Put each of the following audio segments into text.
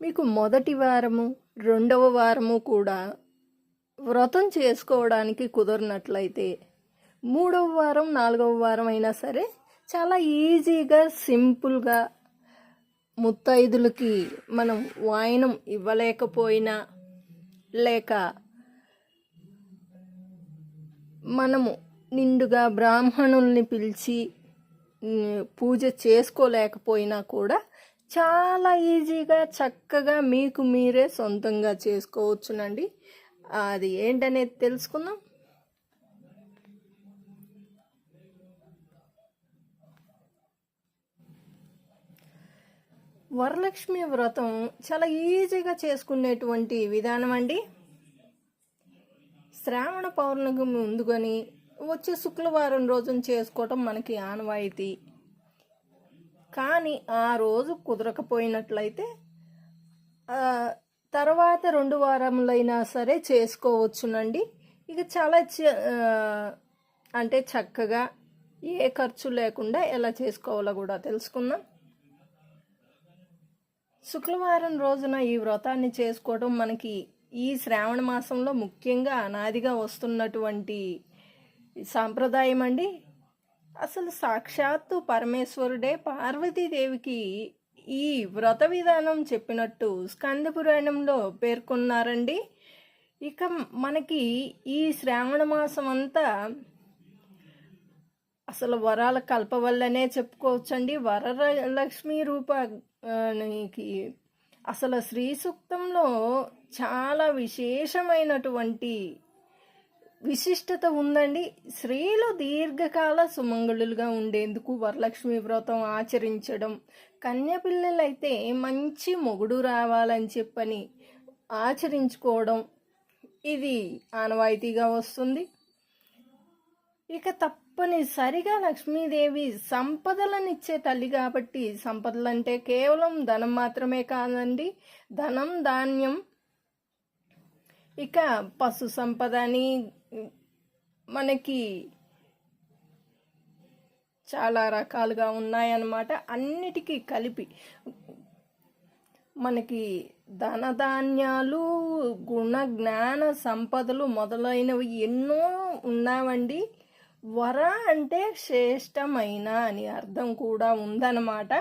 మీకు మొదటి వారము రెండవ వారము కూడా వ్రతం చేసుకోవడానికి కుదరనట్లయితే మూడవ వారం నాలుగవ వారం అయినా సరే చాలా ఈజీగా సింపుల్గా ముత్తైదులకి మనం వాయనం ఇవ్వలేకపోయినా లేక మనము నిండుగా బ్రాహ్మణుల్ని పిలిచి పూజ చేసుకోలేకపోయినా కూడా చాలా ఈజీగా చక్కగా మీకు మీరే సొంతంగా చేసుకోవచ్చునండి. అది ఏంటనేది తెలుసుకుందాం. వరలక్ష్మి వ్రతం చాలా ఈజీగా చేసుకునేటువంటి విధానం అండి శ్రావణ పౌర్ణమికి ముందుకొని వచ్చే శుక్రవారం రోజున చేసుకోవటం మనకి ఆనవాయితీ. కానీ ఆ రోజు కుదరకపోయినట్లయితే తర్వాత రెండు వారములైనా సరే చేసుకోవచ్చునండి. ఇక చాలా చ- అంటే చక్కగా ఏ ఖర్చు లేకుండా ఎలా చేసుకోవాలో కూడా తెలుసుకుందాం. శుక్రవారం రోజున ఈ వ్రతాన్ని చేసుకోవడం మనకి ఈ శ్రావణ మాసంలో ముఖ్యంగా అనాదిగా వస్తున్నటువంటి సాంప్రదాయం అండి అసలు సాక్షాత్తు పరమేశ్వరుడే పార్వతీదేవికి ఈ వ్రత విధానం చెప్పినట్టు స్కంద పురాణంలో పేర్కొన్నారండి. ఇక మనకి ఈ శ్రావణ మాసం అంతా అసలు వరాల కల్పవల్లనే చెప్పుకోవచ్చండి. వరలక్ష్మి రూపానికి అసలు శ్రీ సూక్తంలో చాలా విశేషమైనటువంటి విశిష్టత ఉందండి. స్త్రీలు దీర్ఘకాల సుమంగళులుగా ఉండేందుకు వరలక్ష్మి వ్రతం ఆచరించడం కన్యపిల్లలైతే మంచి మొగుడు రావాలని చెప్పని ఆచరించుకోవడం ఇది ఆనవాయితీగా వస్తుంది. ఇక తప్పనిసరిగా లక్ష్మీదేవి సంపదలనిచ్చే తల్లి కాబట్టి సంపదలంటే కేవలం ధనం మాత్రమే కాదండి. ధనం ధాన్యం ఇక పశు సంపద అని మనకి చాలా రకాలుగా ఉన్నాయన్నమాట. అన్నిటికీ కలిపి మనకి ధనధాన్యాలు గుణ జ్ఞాన సంపదలు మొదలైనవి ఎన్నో ఉన్నావండి. వర అంటే శ్రేష్టమైన అని అర్థం కూడా ఉందన్నమాట.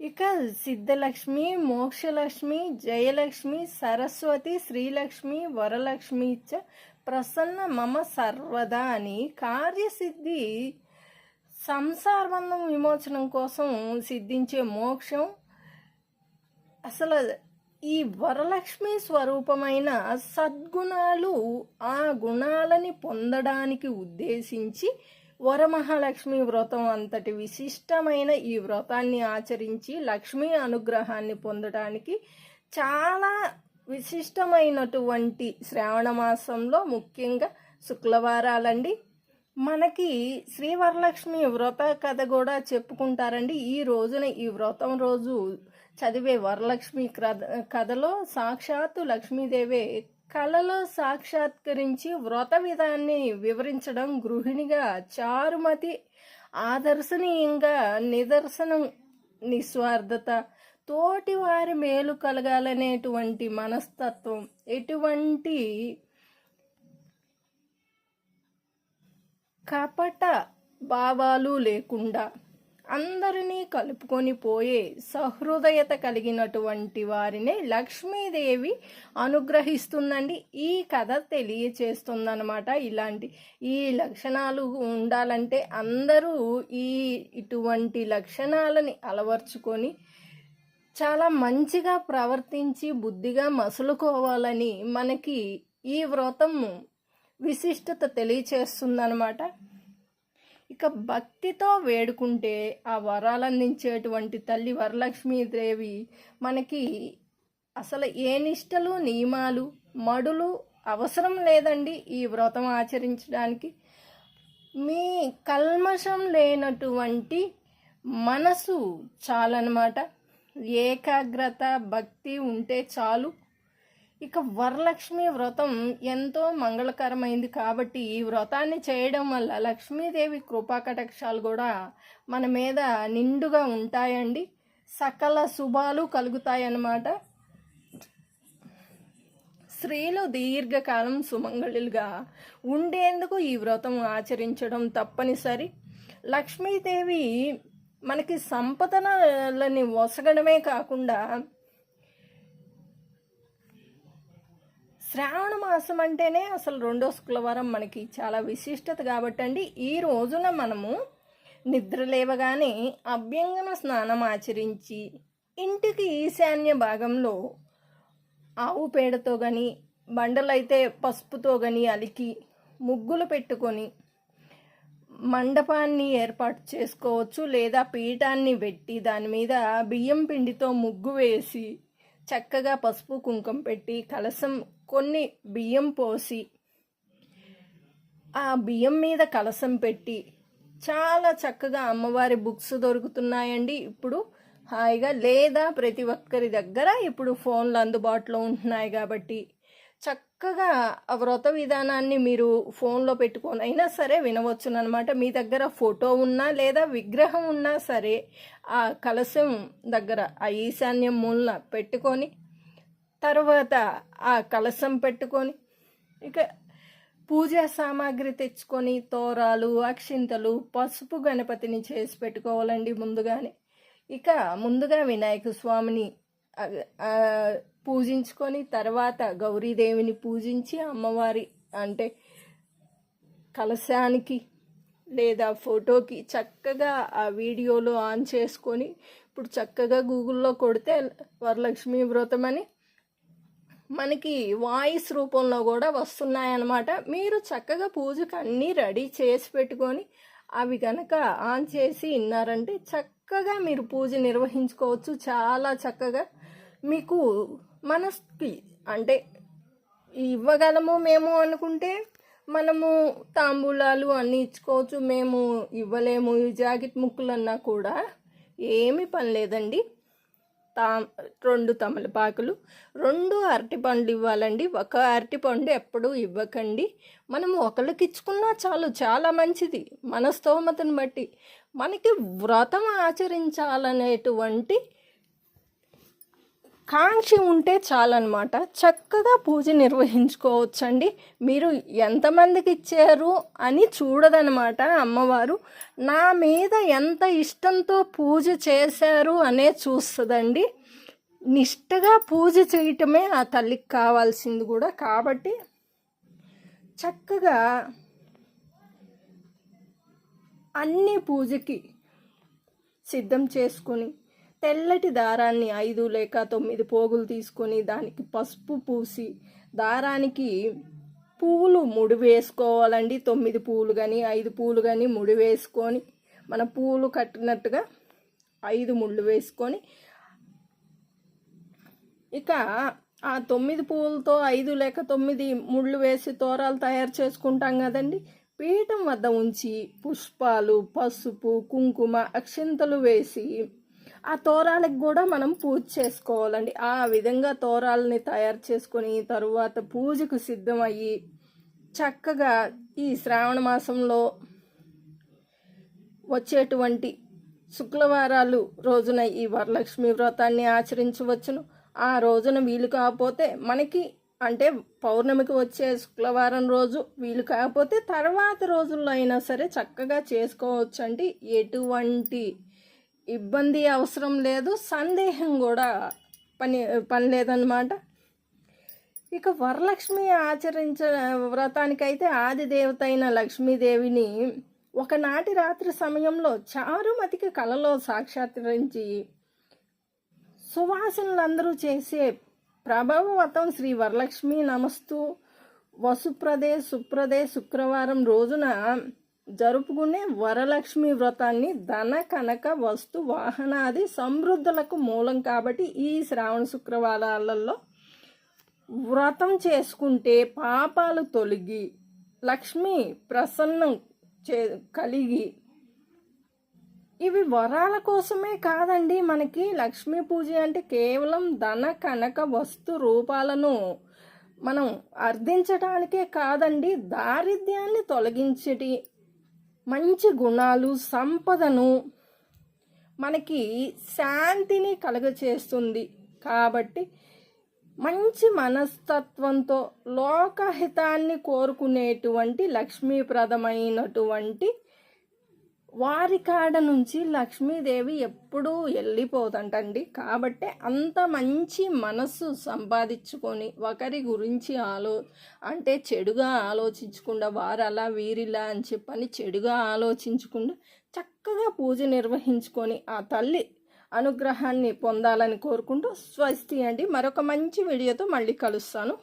ఇక సిద్ధలక్ష్మి మోక్షలక్ష్మి జయలక్ష్మి సరస్వతి శ్రీలక్ష్మి వరలక్ష్మి చ ప్రసన్న మమ సర్వదా అని కార్యసిద్ధి సంసారబంధం విమోచనం కోసం సిద్ధించే మోక్షం. అసలు ఈ వరలక్ష్మి స్వరూపమైన సద్గుణాలు ఆ గుణాలని పొందడానికి ఉద్దేశించి వరమహాలక్ష్మి వ్రతం అంతటి విశిష్టమైన ఈ వ్రతాన్ని ఆచరించి లక్ష్మీ అనుగ్రహాన్ని పొందడానికి చాలా విశిష్టమైనటువంటి శ్రావణ మాసంలో ముఖ్యంగా శుక్లవారాలండి. మనకి శ్రీ వరలక్ష్మి వ్రత కథ కూడా చెప్పుకుంటారండి. ఈ రోజున ఈ వ్రతం రోజు చదివే వరలక్ష్మి కథ కథలో సాక్షాత్తు లక్ష్మీదేవే కళలో సాక్షాత్కరించి వ్రత విధాన్ని వివరించడం గృహిణిగా చారుమతి ఆదర్శనీయంగా నిదర్శనం నిస్వార్థత తోటి వారి మేలు కలగాలనేటువంటి మనస్తత్వం ఎటువంటి కపట భావాలు లేకుండా అందరినీ కలుపుకొని పోయే సహృదయత కలిగినటువంటి వారినే లక్ష్మీదేవి అనుగ్రహిస్తుందండి. ఈ కథ తెలియచేస్తుందన్నమాట. ఇలాంటి ఈ లక్షణాలు ఉండాలంటే అందరూ ఈ ఇటువంటి లక్షణాలని అలవర్చుకొని చాలా మంచిగా ప్రవర్తించి బుద్ధిగా మసులుకోవాలని మనకి ఈ వ్రతం విశిష్టత తెలియచేస్తుందనమాట ఇక భక్తితో వేడుకుంటే ఆ వరాలు అందించేటువంటి తల్లి వరలక్ష్మీదేవి మనకి అసలు ఏ నిష్టలు నియమాలు మడులు అవసరం లేదండి ఈ వ్రతం ఆచరించడానికి. మీ కల్మషం లేనటువంటి మనసు చాలన్నమాట. ఏకాగ్రత భక్తి ఉంటే చాలు. ఇక వరలక్ష్మి వ్రతం ఎంతో మంగళకరమైంది కాబట్టి ఈ వ్రతాన్ని చేయడం వల్ల లక్ష్మీదేవి కృపాకటాక్షాలు కూడా మన మీద నిండుగా ఉంటాయండి. సకల శుభాలు కలుగుతాయన్నమాట. స్త్రీలు దీర్ఘకాలం సుమంగళులుగా ఉండేందుకు ఈ వ్రతం ఆచరించడం తప్పనిసరి. లక్ష్మీదేవి మనకి సంపదలని వసగడమే కాకుండా శ్రావణ మాసం అంటేనే అసలు రెండో శుక్రవారం మనకి చాలా విశిష్టత కాబట్టి అండి ఈ రోజున మనము నిద్ర లేవగానే అభ్యంగన స్నానం ఆచరించి ఇంటికి ఈశాన్య భాగంలో ఆవు పేడతో కానీ బండలైతే పసుపుతో కానీ అలికి ముగ్గులు పెట్టుకొని మండపాన్ని ఏర్పాటు చేసుకోవచ్చు లేదా పీఠాన్ని పెట్టి దాని మీద బియ్యం పిండితో ముగ్గు వేసి చక్కగా పసుపు కుంకుమ పెట్టి కలసం కొన్ని బియ్యం పోసి ఆ బియ్యం మీద కలసం పెట్టి చాలా చక్కగా అమ్మవారి బుక్స్ దొరుకుతున్నాయండి. ఇప్పుడు హాయిగా లేదా ప్రతి ఒక్కరి దగ్గర ఇప్పుడు ఫోన్లు అందుబాటులో ఉంటున్నాయి కాబట్టి చక్కగా ఆ వ్రత విధానాన్ని మీరు ఫోన్లో పెట్టుకొని అయినా సరే వినవచ్చును అనమాట మీ దగ్గర ఫోటో ఉన్నా లేదా విగ్రహం ఉన్నా సరే ఆ కలశం దగ్గర ఆ ఈశాన్యం మూలన పెట్టుకొని తర్వాత ఆ కలశం పెట్టుకొని ఇక పూజా సామాగ్రి తెచ్చుకొని తోరాలు అక్షింతలు పసుపు గణపతిని చేసి పెట్టుకోవాలండి ముందుగానే. ఇక ముందుగా వినాయక స్వామిని పూజించుకొని తర్వాత గౌరీదేవిని పూజించి అమ్మవారి అంటే కలశానికి లేదా ఫోటోకి చక్కగా ఆ వీడియోలో ఆన్ చేసుకొని ఇప్పుడు చక్కగా గూగుల్లో కొడితే వరలక్ష్మి వ్రతం అని మనకి వాయిస్ రూపంలో కూడా వస్తున్నాయన్నమాట. మీరు చక్కగా పూజకు అన్నీ రెడీ చేసి పెట్టుకొని అవి కనుక ఆన్ చేసి విన్నారంటే చక్కగా మీరు పూజ నిర్వహించుకోవచ్చు. చాలా చక్కగా మీకు మనస్కి అంటే ఇవ్వగలము మేము అనుకుంటే మనము తాంబూలాలు అన్నీ ఇచ్చుకోవచ్చు. మేము ఇవ్వలేము. ఈ జాకెట్ ముక్కులన్నా కూడా ఏమీ పని లేదండి. తా రెండు తమలపాకులు రెండు అరటిపండు ఇవ్వాలండి. ఒక అరటిపండు ఎప్పుడూ ఇవ్వకండి. మనం ఒకళ్ళకి ఇచ్చుకున్నా చాలు చాలా మంచిది. మన స్తోమతను బట్టి. మనకి వ్రతం ఆచరించాలనేటువంటి కాంక్ష ఉంటే చాలన్నమాట. చక్కగా పూజ నిర్వహించుకోవచ్చండి. మీరు ఎంతమందికి ఇచ్చారు అని చూడదనమాట అమ్మవారు. నా మీద ఎంత ఇష్టంతో పూజ చేశారు అనే చూస్తుందండి. నిష్టగా పూజ చేయటమే ఆ తల్లికి కావాల్సింది కూడా. కాబట్టి చక్కగా అన్ని పూజకి సిద్ధం చేసుకొని తెల్లటి దారాన్ని ఐదు లేక తొమ్మిది పోగులు తీసుకొని దానికి పసుపు పూసి దారానికి పువ్వులు ముడి వేసుకోవాలండి. తొమ్మిది పువ్వులు కానీ ఐదు పువ్వులు కానీ ముడి వేసుకొని మన పువ్వులు కట్టినట్టుగా ఐదు ముళ్ళు వేసుకొని ఇక ఆ తొమ్మిది పువ్వులతో ఐదు లేక తొమ్మిది ముళ్ళు వేసి తోరాలు తయారు చేసుకుంటాం కదండి. పీఠం వద్ద ఉంచి పుష్పాలు పసుపు కుంకుమ అక్షింతలు వేసి ఆ తోరాలకు కూడా మనం పూజ చేసుకోవాలండి. ఆ విధంగా తోరాలని తయారు చేసుకొని తరువాత పూజకు సిద్ధమయ్యి చక్కగా ఈ శ్రావణ మాసంలో వచ్చేటువంటి శుక్రవారాలు రోజున ఈ వరలక్ష్మి వ్రతాన్ని ఆచరించవచ్చును. ఆ రోజున వీలు కాకపోతే మనకి అంటే పౌర్ణమికి వచ్చే శుక్రవారం రోజు వీలు కాకపోతే తర్వాత రోజుల్లో అయినా సరే చక్కగా చేసుకోవచ్చు అంటే ఎటువంటి ఇబ్బంది అవసరం లేదు సందేహం కూడా పని పని లేదన్నమాట. ఇక వరలక్ష్మి ఆచరించ వ్రతానికైతే ఆది దేవత అయిన లక్ష్మీదేవిని ఒకనాటి రాత్రి సమయంలో చారుమతికి కలలో సాక్షాత్కరించి సువాసనలందరూ చేసే ప్రభవవతం శ్రీ వరలక్ష్మి నమస్తు వసుప్రదే సుప్రదే శుక్రవారం రోజున జరుపుకునే వరలక్ష్మి వ్రతాన్ని ధన కనక వస్తు వాహనాది సమృద్ధులకు మూలం కాబట్టి ఈ శ్రావణ శుక్రవారాలలో వ్రతం చేసుకుంటే పాపాలు తొలగి లక్ష్మి ప్రసన్నం చే కలిగి ఇవి వరాల కోసమే కాదండి మనకి. లక్ష్మీ పూజ అంటే కేవలం ధన కనక వస్తు రూపాలను మనం అర్థించడానికే కాదండి. దారిద్ర్యాన్ని తొలగించటి మంచి గుణాలు సంపదను మనకి శాంతిని కలుగచేస్తుంది. కాబట్టి మంచి మనస్తత్వంతో లోకహితాన్ని కోరుకునేటువంటి లక్ష్మీప్రదమైనటువంటి వారి కాడ నుంచి లక్ష్మీదేవి ఎప్పుడూ వెళ్ళిపోదంటండి కాబట్టి అంత మంచి మనస్సు సంపాదించుకొని ఒకరి గురించి ఆలో అంటే చెడుగా ఆలోచించకుండా వారలా వీరిలా అని చెప్పని చెడుగా ఆలోచించకుండా చక్కగా పూజ నిర్వహించుకొని ఆ తల్లి అనుగ్రహాన్ని పొందాలని కోరుకుంటూ స్వస్తి అండి. మరొక మంచి వీడియోతో మళ్ళీ కలుస్తాను.